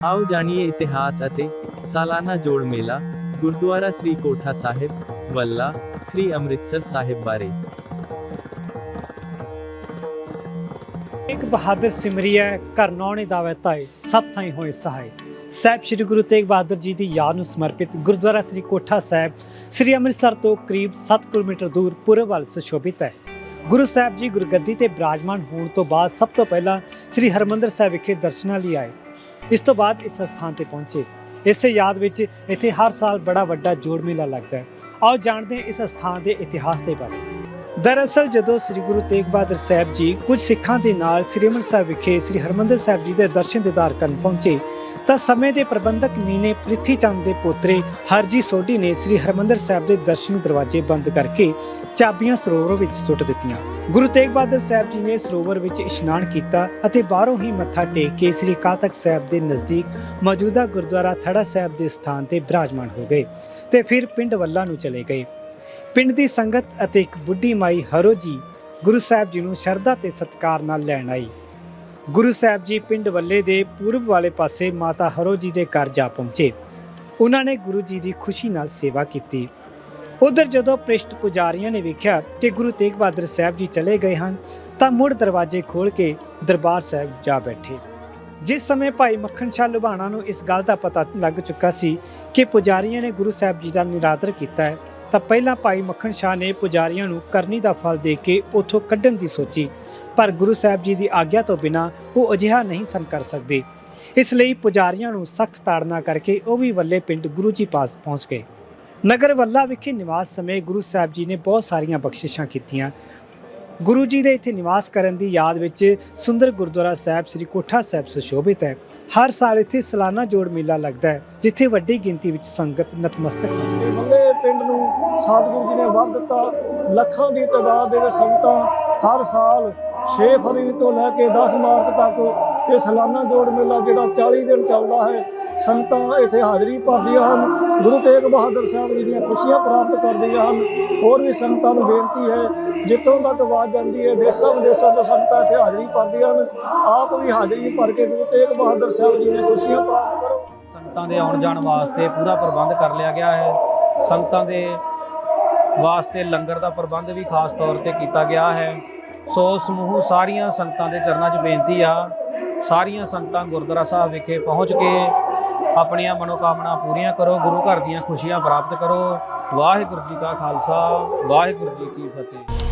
ਆਓ ਜਾਣੀਏ ਇਤਿਹਾਸ ਅਤੇ ਸਾਲਾਨਾ ਜੋੜ ਮੇਲਾ ਗੁਰਦੁਆਰਾ ਸ੍ਰੀ ਕੋਠਾ ਸਾਹਿਬ, ਵੱਲਾ ਸ੍ਰੀ ਅੰਮ੍ਰਿਤਸਰ ਸਾਹਿਬ ਬਾਰੇ। ਇੱਕ ਬਹਾਦਰ ਸਿਮਰਿਆ ਘਰ ਨੌਣੇ ਦਾਵੇ ਤਾਏ ਸਭ ਥਾਈ ਹੋਏ ਸਹਾਈ। ਸਾਹਿਬ ਸ੍ਰੀ ਗੁਰੂ ਤੇਗ ਬਹਾਦਰ ਜੀ ਦੀ ਯਾਦ ਨੂੰ ਸਮਰਪਿਤ ਗੁਰਦੁਆਰਾ ਸ੍ਰੀ ਕੋਠਾ ਸਾਹਿਬ, ਸ੍ਰੀ ਅੰਮ੍ਰਿਤਸਰ ਤੋਂ ਕਰੀਬ 7 ਕਿਲੋਮੀਟਰ ਦੂਰ ਪੂਰਬ ਵੱਲ ਸੁਸ਼ੋਭਿਤ ਹੈ। ਗੁਰੂ ਸਾਹਿਬ ਜੀ ਗੁਰਗੱਦੀ ਤੇ ਬਿਰਾਜਮਾਨ ਹੋਣ ਤੋਂ ਬਾਅਦ ਸਭ ਤੋਂ ਪਹਿਲਾਂ ਸ੍ਰੀ ਹਰਮੰਦਰ ਸਾਹਿਬ ਵਿਖੇ ਦਰਸ਼ਨਾਂ ਲਈ ਆਏ। ਇਸ ਤੋਂ ਬਾਅਦ ਇਸ ਸਥਾਨ ਤੇ ਪਹੁੰਚੇ। ਇਸੇ ਯਾਦ ਵਿੱਚ ਇੱਥੇ ਹਰ ਸਾਲ ਬੜਾ ਵੱਡਾ ਜੋੜ ਮੇਲਾ ਲੱਗਦਾ ਹੈ। ਆਓ ਜਾਣਦੇ ਹਾਂ ਇਸ ਸਥਾਨ ਦੇ ਇਤਿਹਾਸ ਦੇ ਬਾਰੇ। ਦਰਅਸਲ ਜਦੋਂ ਸ੍ਰੀ ਗੁਰੂ ਤੇਗ ਬਹਾਦਰ ਸਾਹਿਬ ਜੀ ਕੁਝ ਸਿੱਖਾਂ ਦੇ ਨਾਲ ਸ੍ਰੀ ਅੰਮ੍ਰਿਤਸਰ ਵਿਖੇ ਸ੍ਰੀ ਹਰਮੰਦਰ ਸਾਹਿਬ ਜੀ ਦੇ ਦਰਸ਼ਨ ਦੀਦਾਰ ਕਰਨ ਪਹੁੰਚੇ ਤਾਂ ਸਮੇਂ ਦੇ ਪ੍ਰਬੰਧਕ ਮੀਨੇ ਪ੍ਰਿਥੀ ਚੰਦ ਦੇ ਪੋਤਰੇ ਹਰਜੀ ਸੋਢੀ ਨੇ ਸ੍ਰੀ ਹਰਮੰਦਰ ਸਾਹਿਬ ਦੇ ਦਰਸ਼ਨ ਦਰਵਾਜ਼ੇ ਬੰਦ ਕਰਕੇ ਚਾਬੀਆਂ ਸਰੋਵਰ ਵਿੱਚ ਸੁੱਟ ਦਿੱਤੀਆਂ। ਗੁਰੂ ਤੇਗ ਬਹਾਦਰ ਸਾਹਿਬ ਜੀ ਨੇ ਸਰੋਵਰ ਵਿੱਚ ਇਸ਼ਨਾਨ ਕੀਤਾ ਅਤੇ ਬਾਹਰੋਂ ਹੀ ਮੱਥਾ ਟੇਕ ਕੇ ਸ੍ਰੀ ਕਾਤਕ ਸਾਹਿਬ ਦੇ ਨਜ਼ਦੀਕ ਮੌਜੂਦਾ ਗੁਰਦੁਆਰਾ ਥੜਾ ਸਾਹਿਬ ਦੇ ਸਥਾਨ ਤੇ ਬਿਰਾਜਮਾਨ ਹੋ ਗਏ ਤੇ ਫਿਰ ਪਿੰਡ ਵੱਲਾ ਨੂੰ ਚਲੇ ਗਏ। ਪਿੰਡ ਦੀ ਸੰਗਤ ਅਤੇ ਇੱਕ ਬੁੱਢੀ ਮਾਈ ਹਰੋ ਜੀ ਗੁਰੂ ਸਾਹਿਬ ਜੀ ਨੂੰ ਸ਼ਰਧਾ ਤੇ ਸਤਿਕਾਰ ਨਾਲ ਲੈਣ ਆਈ। ਗੁਰੂ ਸਾਹਿਬ ਜੀ ਪਿੰਡ ਵੱਲੇ ਦੇ ਪੂਰਬ ਵਾਲੇ ਪਾਸੇ ਮਾਤਾ ਹਰੋ ਜੀ ਦੇ ਘਰ ਜਾ ਪਹੁੰਚੇ। ਉਹਨਾਂ ਨੇ ਗੁਰੂ ਜੀ ਦੀ ਖੁਸ਼ੀ ਨਾਲ ਸੇਵਾ ਕੀਤੀ। ਉਧਰ ਜਦੋਂ ਪ੍ਰਿਸ਼ਟ ਪੁਜਾਰੀਆਂ ਨੇ ਵੇਖਿਆ ਕਿ ਗੁਰੂ ਤੇਗ ਬਹਾਦਰ ਸਾਹਿਬ ਜੀ ਚਲੇ ਗਏ ਹਨ, ਤਾਂ ਮੁੜ ਦਰਵਾਜ਼ੇ ਖੋਲ ਕੇ ਦਰਬਾਰ ਸਾਹਿਬ ਜਾ ਬੈਠੇ। ਜਿਸ ਸਮੇਂ ਭਾਈ ਮੱਖਣ ਸ਼ਾਹ ਲੁਬਾਣਾ ਨੂੰ ਇਸ ਗੱਲ ਦਾ ਪਤਾ ਲੱਗ ਚੁੱਕਾ ਸੀ ਕਿ ਪੁਜਾਰੀਆਂ ਨੇ ਗੁਰੂ ਸਾਹਿਬ ਜੀ ਦਾ ਨਿਰਾਦਰ ਕੀਤਾ ਹੈ, ਤਾਂ ਪਹਿਲਾਂ ਭਾਈ ਮੱਖਣ ਸ਼ਾਹ ਨੇ ਪੁਜਾਰੀਆਂ ਨੂੰ ਕਰਨੀ ਦਾ ਫਲ ਦੇ ਕੇ ਉੱਥੋਂ ਕੱਢਣ ਦੀ ਸੋਚੀ। ਪਰ ਗੁਰੂ ਸਾਹਿਬ ਜੀ ਦੀ ਆਗਿਆ ਤੋਂ ਬਿਨਾ ਉਹ ਅਜਿਹਾ ਨਹੀਂ ਸਨ ਕਰ ਸਕਦੇ। ਇਸ ਲਈ ਪੁਜਾਰੀਆਂ ਨੂੰ ਸਖਤ ਤਾੜਨਾ ਕਰਕੇ ਉਹ ਵੀ ਵੱਲੇ ਪਿੰਡ ਗੁਰੂ ਜੀ ਪਾਸ ਪਹੁੰਚ ਗਏ। ਨਗਰ ਵੱਲਾ ਵਿਖੇ ਨਿਵਾਸ ਸਮੇਂ ਗੁਰੂ ਸਾਹਿਬ ਜੀ ਨੇ ਬਹੁਤ ਸਾਰੀਆਂ ਬਖਸ਼ਿਸ਼ਾਂ ਕੀਤੀਆਂ। ਗੁਰੂ ਜੀ ਦੇ ਇੱਥੇ ਨਿਵਾਸ ਕਰਨ ਦੀ ਯਾਦ ਵਿੱਚ ਸੁੰਦਰ ਗੁਰਦੁਆਰਾ ਸਾਹਿਬ ਸ੍ਰੀ ਕੋਠਾ ਸਾਹਿਬ ਸੁਸ਼ੋਭਿਤ ਹੈ। ਹਰ ਸਾਲ ਇੱਥੇ ਸਾਲਾਨਾ ਜੋੜ ਮੇਲਾ ਲੱਗਦਾ ਹੈ, ਜਿੱਥੇ ਵੱਡੀ ਗਿਣਤੀ ਵਿੱਚ ਸੰਗਤ ਨਤਮਸਤਕ ਹੁੰਦੀ ਹੈ ਪਿੰਡ ਨੂੰ ਸਾਧਗੁਰੂ ਜੀ ਨੇ ਵਰ ਦਿੱਤਾ। ਲੱਖਾਂ ਦੀ ਤਾਦਾਦ ਦੇ ਵਿੱਚ ਸੰਗਤਾਂ ਹਰ ਸਾਲ 6 ਫਰਵਰੀ ਤੋਂ ਲੈ ਕੇ 10 ਮਾਰਚ ਤੱਕ ਇਹ ਸਾਲਾਨਾ ਜੋੜ ਮੇਲਾ ਜਿਹੜਾ 40 ਦਿਨ ਚੱਲਦਾ ਹੈ, ਸੰਗਤਾਂ ਇੱਥੇ ਹਾਜ਼ਰੀ ਭਰਦੀਆਂ ਹਨ। ਗੁਰੂ ਤੇਗ ਬਹਾਦਰ ਸਾਹਿਬ ਜੀ ਦੀਆਂ ਖੁਸ਼ੀਆਂ ਪ੍ਰਾਪਤ ਕਰਦੀਆਂ ਹਨ। ਹੋਰ ਵੀ ਸੰਗਤਾਂ ਨੂੰ ਬੇਨਤੀ ਹੈ, ਜਿੱਥੋਂ ਤੱਕ ਆਵਾਜ਼ ਜਾਂਦੀ ਹੈ, ਦੇਸ਼ਾਂ ਵਿਦੇਸ਼ਾਂ ਤੋਂ ਸੰਗਤਾਂ ਇੱਥੇ ਹਾਜ਼ਰੀ ਭਰਦੀਆਂ ਹਨ। ਆਪ ਵੀ ਹਾਜ਼ਰੀ ਭਰ ਕੇ ਗੁਰੂ ਤੇਗ ਬਹਾਦਰ ਸਾਹਿਬ ਜੀ ਦੀਆਂ ਖੁਸ਼ੀਆਂ ਪ੍ਰਾਪਤ ਕਰੋ। ਸੰਗਤਾਂ ਦੇ ਆਉਣ ਜਾਣ ਵਾਸਤੇ ਪੂਰਾ ਪ੍ਰਬੰਧ ਕਰ ਲਿਆ ਗਿਆ ਹੈ। ਸੰਗਤਾਂ ਦੇ ਵਾਸਤੇ ਲੰਗਰ ਦਾ ਪ੍ਰਬੰਧ ਵੀ ਖਾਸ ਤੌਰ ਤੇ ਕੀਤਾ ਗਿਆ ਹੈ। ਸੋ ਸਮੂਹ ਸਾਰੀਆਂ ਸੰਗਤਾਂ ਦੇ ਚਰਨਾਂ 'ਚ ਬੇਨਤੀ ਆ, ਸਾਰੀਆਂ ਸੰਗਤਾਂ ਗੁਰਦੁਆਰਾ ਸਾਹਿਬ ਵਿਖੇ ਪਹੁੰਚ ਕੇ ਆਪਣੀਆਂ ਮਨੋਕਾਮਨਾ ਪੂਰੀਆਂ ਕਰੋ, ਗੁਰੂ ਘਰ ਦੀਆਂ ਖੁਸ਼ੀਆਂ ਪ੍ਰਾਪਤ ਕਰੋ। ਵਾਹਿਗੁਰੂ ਜੀ ਕਾ ਖਾਲਸਾ, ਵਾਹਿਗੁਰੂ ਜੀ ਕੀ ਫਤਿਹ।